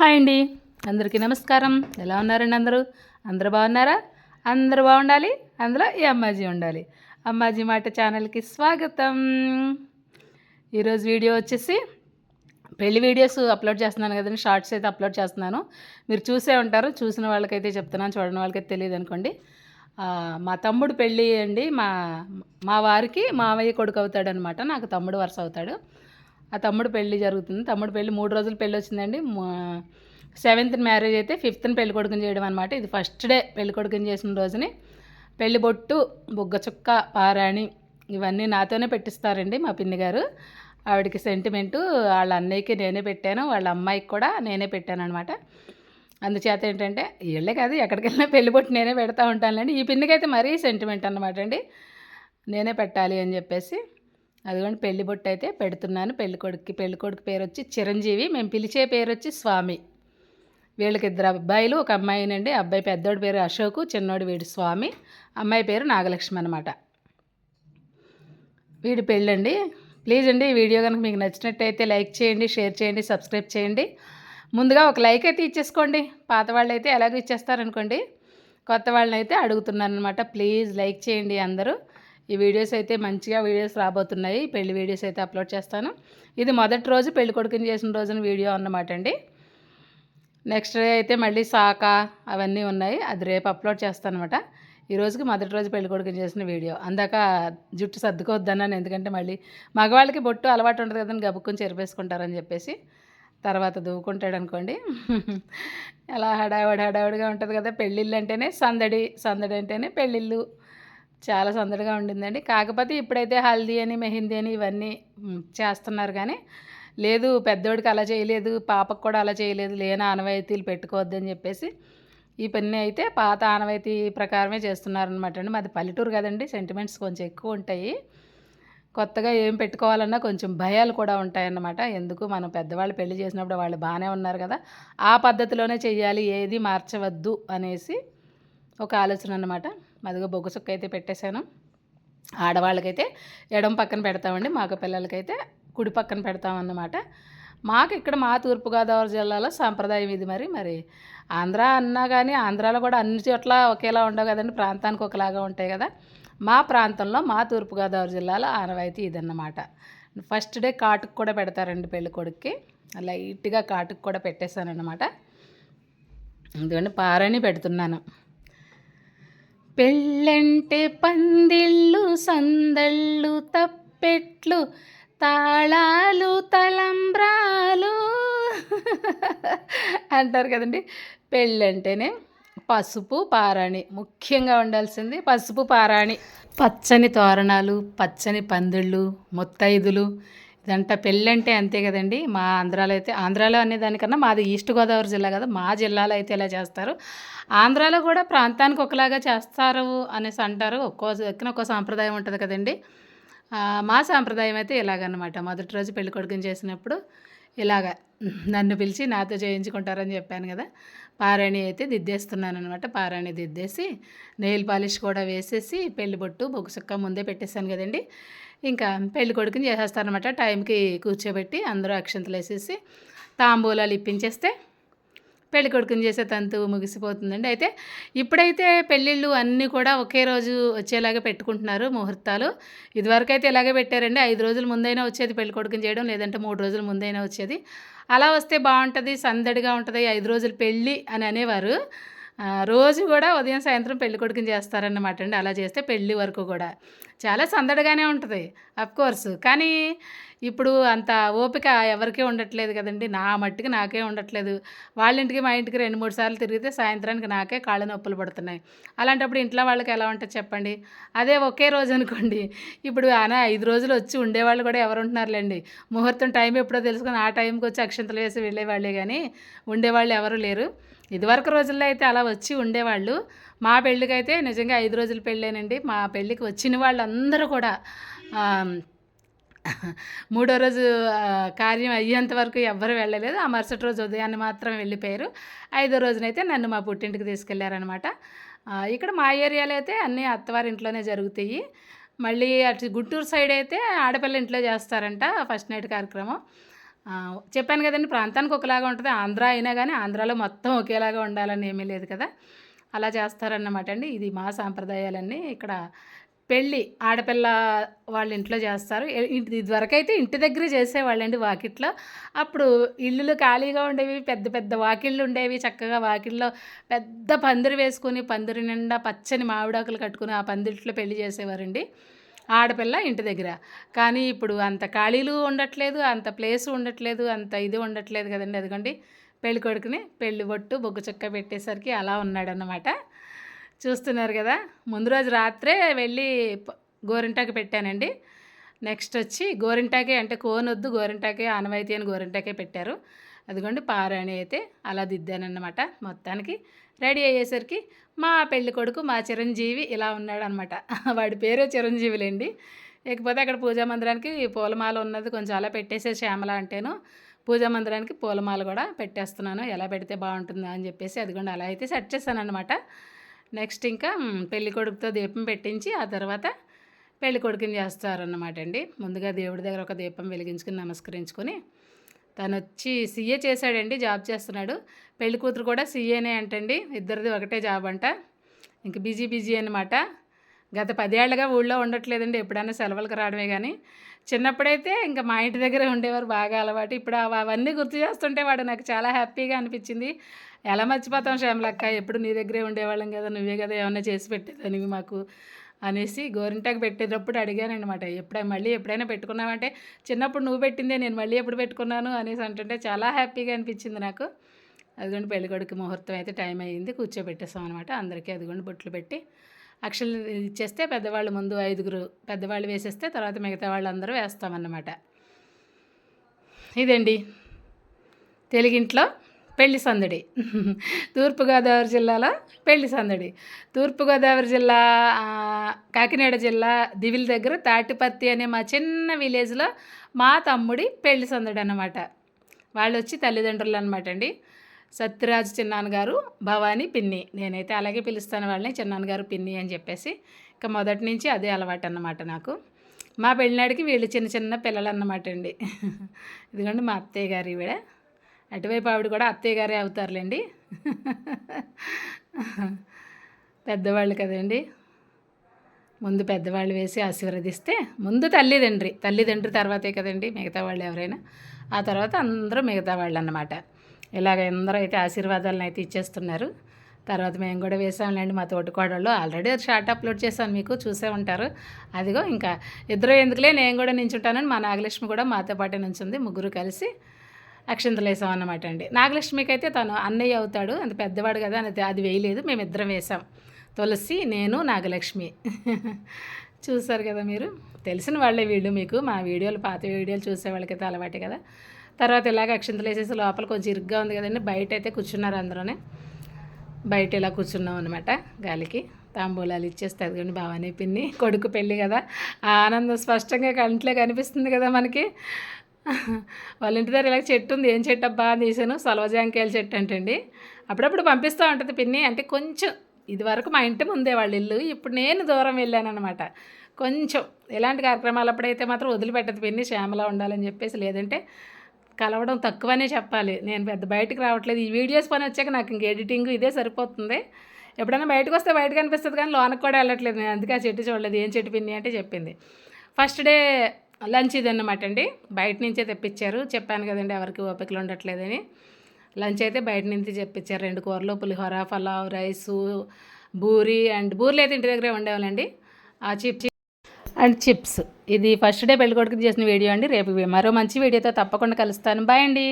Hi అండి. అందరికీ నమస్కారం. ఎలా ఉన్నారండి అందరూ? అందరూ బాగున్నారా? అందరూ బాగుండాలి? అందులో ఈ అమ్మాజీ ఉండాలి. అమ్మాజీ మాట ఛానల్కి స్వాగతం. ఈరోజు వీడియో వచ్చేసి పెళ్ళి వీడియోస్ అప్లోడ్ చేస్తున్నాను కదండి. షార్ట్స్ అయితే అప్లోడ్ చేస్తున్నాను. మీరు చూసే ఉంటారు. చూసిన వాళ్ళకైతే చెప్తున్నాను. చూడని వాళ్ళకైతే తెలియదు అనుకోండి. మా తమ్ముడు పెళ్ళి అండి. మా మా వారికి మావయ్య కొడుకు అవుతాడనమాట. నాకు తమ్ముడు వరుస అవుతాడు. ఆ తమ్ముడు పెళ్ళి జరుగుతుంది. తమ్ముడు పెళ్ళి మూడు రోజులు పెళ్ళి వచ్చిందండి. సెవెంత్ మ్యారేజ్ అయితే ఫిఫ్త్ని పెళ్ళి కొడుకుని చేయడం అనమాట ఇది ఫస్ట్ డే పెళ్ళి కొడుకుని చేసిన రోజుని. పెళ్ళి బొట్టు బుగ్గ చుక్క పారాణి ఇవన్నీ నాతోనే పెట్టిస్తారండి మా పిన్ని గారు. ఆవిడకి సెంటిమెంటు వాళ్ళ అన్నయ్యకి నేనే పెట్టాను. వాళ్ళ అమ్మాయికి కూడా నేనే పెట్టాను అనమాట అందుచేత ఏంటంటే వీళ్ళే కాదు ఎక్కడికి వెళ్ళినా పెళ్ళి బొట్టు నేనే పెడతా ఉంటానులేండి. ఈ పిన్నికైతే మరీ సెంటిమెంట్ అనమాట అండి. నేనే పెట్టాలి అని చెప్పేసి అదిగోండి పెళ్ళి బొట్టు అయితే పెడుతున్నాను. పెళ్ళి కొడుకుకి పెళ్ళి కొడుకు పేరు వచ్చి చిరంజీవి మేము పిలిచే పేరు వచ్చి స్వామి. వీళ్ళకి ఇద్దరు అబ్బాయిలు ఒక అమ్మాయినండి. అబ్బాయి పెద్దోడి పేరు అశోకు చిన్నోడు వీడి స్వామి. అమ్మాయి పేరు నాగలక్ష్మి అనమాట వీడి పెళ్ళండి. ప్లీజ్ అండి ఈ వీడియో కనుక మీకు నచ్చినట్టయితే లైక్ చేయండి షేర్ చేయండి సబ్స్క్రైబ్ చేయండి. ముందుగా ఒక లైక్ అయితే ఇచ్చేసుకోండి. పాత వాళ్ళు అయితే ఎలాగో ఇచ్చేస్తారనుకోండి. కొత్త వాళ్ళని అయితే అడుగుతున్నాను అనమాట ప్లీజ్ లైక్ చేయండి అందరూ. ఈ వీడియోస్ అయితే మంచిగా వీడియోస్ రాబోతున్నాయి. పెళ్ళి వీడియోస్ అయితే అప్లోడ్ చేస్తాను. ఇది మొదటి రోజు పెళ్ళి కొడుకుని చేసిన రోజున వీడియో అన్నమాట అండి. నెక్స్ట్ డే అయితే మళ్ళీ సాక అవన్నీ ఉన్నాయి. అది రేపు అప్లోడ్ చేస్తాను అనమాట ఈ రోజుకి మొదటి రోజు పెళ్ళి కొడుకుని చేసిన వీడియో. అందాక జుట్టు సర్దుకోవద్దన్నాను. ఎందుకంటే మళ్ళీ మగవాళ్ళకి బొట్టు అలవాటు ఉంటుంది కదని గబుక్కుని చెరిపేసుకుంటారని చెప్పేసి తర్వాత దువ్వుకుంటాడు అనుకోండి. అలా హడావిడి హడావిడిగా ఉంటుంది కదా. పెళ్ళిళ్ళు అంటేనే సందడి సందడి అంటేనే పెళ్ళిళ్ళు. చాలా సందడిగా ఉండిందండి. కాకపోతే ఇప్పుడైతే హల్దీ అని మెహిందీ అని ఇవన్నీ చేస్తున్నారు కానీ లేదు పెద్దోడికి అలా చేయలేదు పాపకు కూడా అలా చేయలేదు లేని ఆనవాయితీలు పెట్టుకోవద్దని చెప్పేసి ఈ పని అయితే పాత ఆనవాయితీ ప్రకారమే చేస్తున్నారనమాట అండి. మాది పల్లెటూరు కదండి సెంటిమెంట్స్ కొంచెం ఎక్కువ ఉంటాయి. కొత్తగా ఏం పెట్టుకోవాలన్నా కొంచెం భయాలు కూడా ఉంటాయన్నమాట. ఎందుకు? మనం పెద్దవాళ్ళు పెళ్ళి చేసినప్పుడు వాళ్ళు బాగానే ఉన్నారు కదా ఆ పద్ధతిలోనే చేయాలి ఏది మార్చవద్దు అనేసి ఒక ఆలోచన అనమాట అదిగో బొగ్గు చుక్క అయితే పెట్టేశాను. ఆడవాళ్ళకైతే ఎడం పక్కన పెడతామండి మగ పిల్లలకైతే కుడి పక్కన పెడతామన్నమాట. మాకు ఇక్కడ మా తూర్పుగోదావరి జిల్లాలో సాంప్రదాయం ఇది మరి మరి ఆంధ్ర అన్నా కానీ ఆంధ్రాలో కూడా అన్ని చోట్ల ఒకేలా ఉండవు కదండి ప్రాంతానికి ఒకలాగా ఉంటాయి కదా. మా ప్రాంతంలో మా తూర్పుగోదావరి జిల్లాలో ఆనవాయితీ ఇదన్నమాట. ఫస్ట్ డే కాటుకు కూడా పెడతారండి పెళ్ళి కొడుక్కి. లైట్గా కాటుకు కూడా పెట్టేశానన్నమాట. ఎందుకంటే పారని పెడుతున్నాను. పెళ్ళంటే పందిళ్ళు సందళ్ళు తప్పెట్లు తాళాలు తలంబ్రాలు. అంటారు కదండి. పెళ్ళంటేనే పసుపు పారాణి. ముఖ్యంగా ఉండాల్సింది పసుపు పారాణి. పచ్చని తోరణాలు పచ్చని పందిళ్ళు ముత్తైదులు ఇదంతా పెళ్ళంటే అంతే కదండి. మా ఆంధ్రాలో అయితే ఆంధ్రాలో అనే దానికన్నా మాది ఈస్ట్ గోదావరి జిల్లా కదా మా జిల్లాలో అయితే ఇలా చేస్తారు. ఆంధ్రాలో కూడా ప్రాంతానికి ఒకలాగా చేస్తారు అనేసి అంటారు. ఒక్కో ఎక్కిన ఒక్కో సాంప్రదాయం ఉంటుంది కదండి. మా సాంప్రదాయం అయితే ఇలాగనమాట. మొదటి రోజు పెళ్ళి కొడుకుని చేసినప్పుడు ఇలాగ నన్ను పిలిచి నాతో చేయించుకుంటారని చెప్పాను కదా. పారాణి అయితే దిద్దేస్తున్నాను అనమాట పారాణి దిద్దేసి నెయిల్ పాలిష్ కూడా వేసేసి పెళ్ళి బొట్టు బొగ్గుసుక్క ముందే పెట్టేశాను కదండి. ఇంకా పెళ్ళి కొడుకుని చేసేస్తారనమాట టైంకి కూర్చోబెట్టి అందరూ అక్షంతలు వేసేసి తాంబూలాలు ఇప్పించేస్తే పెళ్ళి కొడుకుని చేసే తంతు ముగిసిపోతుందండి. అయితే ఇప్పుడైతే పెళ్ళిళ్ళు అన్నీ కూడా ఒకే రోజు వచ్చేలాగా పెట్టుకుంటున్నారు ముహూర్తాలు. ఇదివరకు అయితే ఇలాగే పెట్టారండి. ఐదు రోజుల ముందైనా వచ్చేది పెళ్ళి కొడుకుని చేయడం లేదంటే మూడు రోజుల ముందైనా వచ్చేది. అలా వస్తే బాగుంటుంది సందడిగా ఉంటుంది ఐదు రోజులు పెళ్ళి అని అనేవారు. రోజు కూడా ఉదయం సాయంత్రం పెళ్ళి కొడుకుని చేస్తారన్నమాట అండి. అలా చేస్తే పెళ్ళి వరకు కూడా. చాలా సందడిగానే ఉంటుంది కోర్స్ కానీ ఇప్పుడు అంత ఓపిక ఎవరికీ ఉండట్లేదు కదండి. నా మట్టికి నాకే ఉండట్లేదు. వాళ్ళ ఇంటికి మా ఇంటికి రెండు మూడు సార్లు తిరిగితే సాయంత్రానికి నాకే కాళ్ళ నొప్పులు పడుతున్నాయి. అలాంటప్పుడు ఇంట్లో వాళ్ళకి ఎలా ఉంటుంది చెప్పండి? అదే ఒకే రోజు అనుకోండి. ఇప్పుడు అనా ఐదు రోజులు వచ్చి ఉండేవాళ్ళు కూడా ఎవరు ఉంటున్నారులేండి. ముహూర్తం టైం ఎప్పుడో తెలుసుకొని ఆ టైంకి వచ్చి అక్షంతలు వేసి వెళ్ళేవాళ్ళే కానీ ఉండేవాళ్ళు ఎవరు లేరు. ఇదివరకు రోజుల్లో అయితే అలా వచ్చి ఉండేవాళ్ళు. మా పెళ్ళికైతే నిజంగా ఐదు రోజుల పెళ్ళేనండి. మా పెళ్ళికి వచ్చిన వాళ్ళందరూ కూడా మూడో రోజు కార్యం అయ్యేంత వరకు ఎవ్వరు వెళ్ళలేదు. ఆ మరుసటి రోజు ఉదయాన్నే మాత్రం వెళ్ళిపోయారు. ఐదో రోజునైతే నన్ను మా పుట్టింటికి తీసుకెళ్ళారనమాట ఇక్కడ మా ఏరియాలో అయితే అన్నీ అత్తవారింట్లోనే జరుగుతాయి. మళ్ళీ అటు గుంటూరు సైడ్ అయితే ఆడపిల్ల ఇంట్లో చేస్తారంట ఫస్ట్ నైట్ కార్యక్రమం. చెప్పాను కదండి ప్రాంతానికి ఒకలాగా ఉంటుంది ఆంధ్ర అయినా కానీ ఆంధ్రాలో మొత్తం ఒకేలాగా ఉండాలని ఏమీ లేదు కదా. అలా చేస్తారన్నమాట అండి. ఇది మా సాంప్రదాయాలన్నీ. ఇక్కడ పెళ్ళి ఆడపిల్ల వాళ్ళ ఇంట్లో చేస్తారు. ఇది ఇదివరకైతే ఇంటి దగ్గర చేసేవాళ్ళండి వాకిట్లో. అప్పుడు ఇల్లులు ఖాళీగా ఉండేవి పెద్ద పెద్ద వాకిళ్ళు ఉండేవి. చక్కగా వాకిల్లో పెద్ద పందిరి వేసుకొని పందిరి నిండా పచ్చని మామిడాకులు కట్టుకుని ఆ పందిరిట్లో పెళ్ళి చేసేవారండి. ఆడపిల్ల ఇంటి దగ్గర. కానీ ఇప్పుడు అంత ఖాళీలు ఉండట్లేదు అంత ప్లేస్ ఉండట్లేదు అంత ఇది ఉండట్లేదు కదండి. అదిగోండి పెళ్ళి కొడుకుని పెళ్ళి బొట్టు బొగ్గు చుక్క పెట్టేసరికి అలా ఉన్నాడన్నమాట. చూస్తున్నారు కదా ముందు రోజు రాత్రే వెళ్ళి గోరింటాకి పెట్టానండి. నెక్స్ట్ వచ్చి గోరింటాకే అంటే కోనొద్దు గోరింటాకే ఆనవాయితీ అని గోరింటాకే పెట్టారు. అదిగోండి పారాణి అయితే అలా దిద్దానన్నమాట. మొత్తానికి రెడీ అయ్యేసరికి మా పెళ్ళి కొడుకు మా చిరంజీవి ఇలా ఉన్నాడనమాట వాడి పేరే చిరంజీవిలేండి. ఇకపోతే అక్కడ పూజా మందిరానికి పూలమాల ఉన్నది కొంచెం అలా పెట్టేసే శ్యామల అంటేను. పూజా మందిరానికి పూలమాల కూడా పెట్టేస్తున్నాను. ఎలా పెడితే బాగుంటుందా అని చెప్పేసి అదిగోండి అలా అయితే సెట్ చేశాను అనమాట నెక్స్ట్ ఇంకా పెళ్ళి కొడుకుతో దీపం పెట్టించి ఆ తర్వాత పెళ్ళి కొడుకుని చేస్తారన్నమాట అండి. ముందుగా దేవుడి దగ్గర ఒక దీపం వెలిగించుకుని నమస్కరించుకొని తను వచ్చి సీఏ చేశాడండి జాబ్ చేస్తున్నాడు. పెళ్ళి కూతురు కూడా సీఏనే అంటండి ఇద్దరిది ఒకటే జాబ్ అంట. ఇంక బిజీ బిజీ అనమాట గత పదేళ్ళుగా ఊళ్ళో ఉండట్లేదండి ఎప్పుడైనా సెలవులకు రావడమే కానీ చిన్నప్పుడైతే ఇంకా మా ఇంటి దగ్గరే ఉండేవారు బాగా అలవాటు. ఇప్పుడు అవన్నీ గుర్తు చేస్తుంటే వాడు నాకు చాలా హ్యాపీగా అనిపించింది. ఎలా మర్చిపోతాం శ్యామలక్క? ఎప్పుడు నీ దగ్గరే ఉండేవాళ్ళం కదా నువ్వే కదా ఏమన్నా చేసి పెట్టేదానివి మాకు. అనేసి గోరింటాకు పెట్టేటప్పుడు అడిగానమాట ఎప్పుడై ఎప్పుడైనా మళ్ళీ ఎప్పుడైనా పెట్టుకున్నామంటే చిన్నప్పుడు నువ్వు పెట్టిందే నేను మళ్ళీ ఎప్పుడు పెట్టుకున్నాను అనేసి అంటుంటే చాలా హ్యాపీగా అనిపించింది నాకు. అదిగోండి పెళ్ళికొడుకు ముహూర్తం అయితే టైం అయ్యింది కూర్చోబెట్టేసాం అనమాట అందరికీ అదిగోండి బొట్లు పెట్టి అక్షలు ఇచ్చేస్తే పెద్దవాళ్ళు ముందు ఐదుగురు పెద్దవాళ్ళు వేసేస్తే తర్వాత మిగతా వాళ్ళందరూ వేస్తామన్నమాట. ఇదండి. తెలుగింట్లో పెళ్ళి సందడి. తూర్పుగోదావరి జిల్లాలో పెళ్ళి సందడి. తూర్పుగోదావరి జిల్లా కాకినాడ జిల్లా దివిల్ దగ్గర తాటిపత్తి అనే మా చిన్న విలేజ్లో మా తమ్ముడి పెళ్ళి సందడి అన్నమాట. వాళ్ళు వచ్చి తల్లిదండ్రులు అనమాట అండి. సత్యరాజు చిన్నాన్నగారు భవానీ పిన్ని. నేనైతే అలాగే పిలుస్తాను వాళ్ళని చిన్నాన్నగారు పిన్ని అని చెప్పేసి. ఇంకా మొదటి నుంచి అదే అలవాటు అన్నమాట నాకు. మా పెళ్ళినాడికి వీళ్ళు చిన్న చిన్న పిల్లలు అన్నమాట అండి. ఇదిగోండి మా అత్తయ్య గారు ఈవిడ. అటువైపు ఆవిడ కూడా అత్తయ్య గారే అవుతారులేండి. పెద్దవాళ్ళు కదండి. ముందు పెద్దవాళ్ళు వేసి ఆశీర్వదిస్తే ముందు తల్లిదండ్రి తల్లిదండ్రి తర్వాతే కదండి మిగతా వాళ్ళు ఎవరైనా. ఆ తర్వాత అందరూ మిగతా వాళ్ళు అన్నమాట ఇలాగ అందరూ అయితే ఆశీర్వాదాలను అయితే ఇచ్చేస్తున్నారు. తర్వాత మేము కూడా వేసాంలేండి మా తోటికోడళ్ళు. ఆల్రెడీ షార్ట్ అప్లోడ్ చేశాను మీకు చూసే ఉంటారు. అదిగో ఇంకా ఇద్దరు ఎందుకులే నేను కూడా నించుంటానని మా నాగలక్ష్మి కూడా మాతో పాటే నుంచింది. ముగ్గురు కలిసి అక్షంతలు వేసాం అన్నమాట అండి నాగలక్ష్మికి అయితే తను అన్నయ్య అవుతాడు. అంత పెద్దవాడు కదా అని అది వేయలేదు. మేము ఇద్దరం వేసాం తులసి నేను నాగలక్ష్మి. చూసారు కదా మీరు? తెలిసిన వాళ్ళే వీళ్ళు మీకు. మా వీడియోలు పాత వీడియోలు చూసే వాళ్ళకైతే అలవాటే కదా. తర్వాత ఇలాగ అక్షంతలు వేసేసి లోపల కొంచెం ఇరుగ్గా ఉంది కదండి. బయట అయితే కూర్చున్నారు అందరూనే. బయట ఇలా కూర్చున్నాం అనమాట గాలికి. తాంబూలాలు ఇచ్చేస్తారు అదిగోండి భవానీ పిన్ని. కొడుకు పెళ్ళి కదా. ఆ ఆనందం స్పష్టంగా కంట్లో కనిపిస్తుంది కదా మనకి. వాళ్ళ ఇంటి దగ్గర ఇలా చెట్టు ఉంది. ఏం చెట్టు అబ్బా అని తీసాను సలవజాంకాయల చెట్టు అంటండి. అప్పుడప్పుడు పంపిస్తూ ఉంటుంది పిన్ని. అంటే కొంచెం ఇది వరకు మా ఇంటి ముందే వాళ్ళ ఇల్లు. ఇప్పుడు నేను దూరం వెళ్ళానమాట కొంచెం ఎలాంటి కార్యక్రమాలు అప్పుడైతే మాత్రం వదిలిపెట్టదు పిన్ని. శ్యామలా ఉండాలని చెప్పేసి లేదంటే కలవడం తక్కువనే చెప్పాలి. నేను పెద్ద బయటకు రావట్లేదు. ఈ వీడియోస్ పని వచ్చాక నాకు ఇంక ఎడిటింగ్ ఇదే సరిపోతుంది. ఎప్పుడైనా బయటకు వస్తే బయటకు అనిపిస్తుంది కానీ లోనకు కూడా వెళ్ళట్లేదు. నేను అందుకే ఆ చెట్టు చూడలేదు. ఏం చెట్టు పిన్ని అంటే చెప్పింది. ఫస్ట్ డే లంచ్ ఇది అన్నమాట అండి. బయట నుంచే తెప్పించారు. చెప్పాను కదండి ఎవరికి ఓపికలు ఉండట్లేదని. లంచ్ అయితే బయట నుంచి తెప్పించారు. రెండు కూరలు పులిహోర పలావ్ రైసు బూరి అండ్ బూరెలు అయితే ఇంటి దగ్గరే ఉండేవాళ్ళండి. ఆ చిప్స్ అండ్ చిప్స్. ఇది ఫస్ట్ డే పెళ్ళికొడుకు చేసిన వీడియో అండి. రేపు మరో మంచి వీడియోతో తప్పకుండా కలుస్తాను. బాయ్ అండి.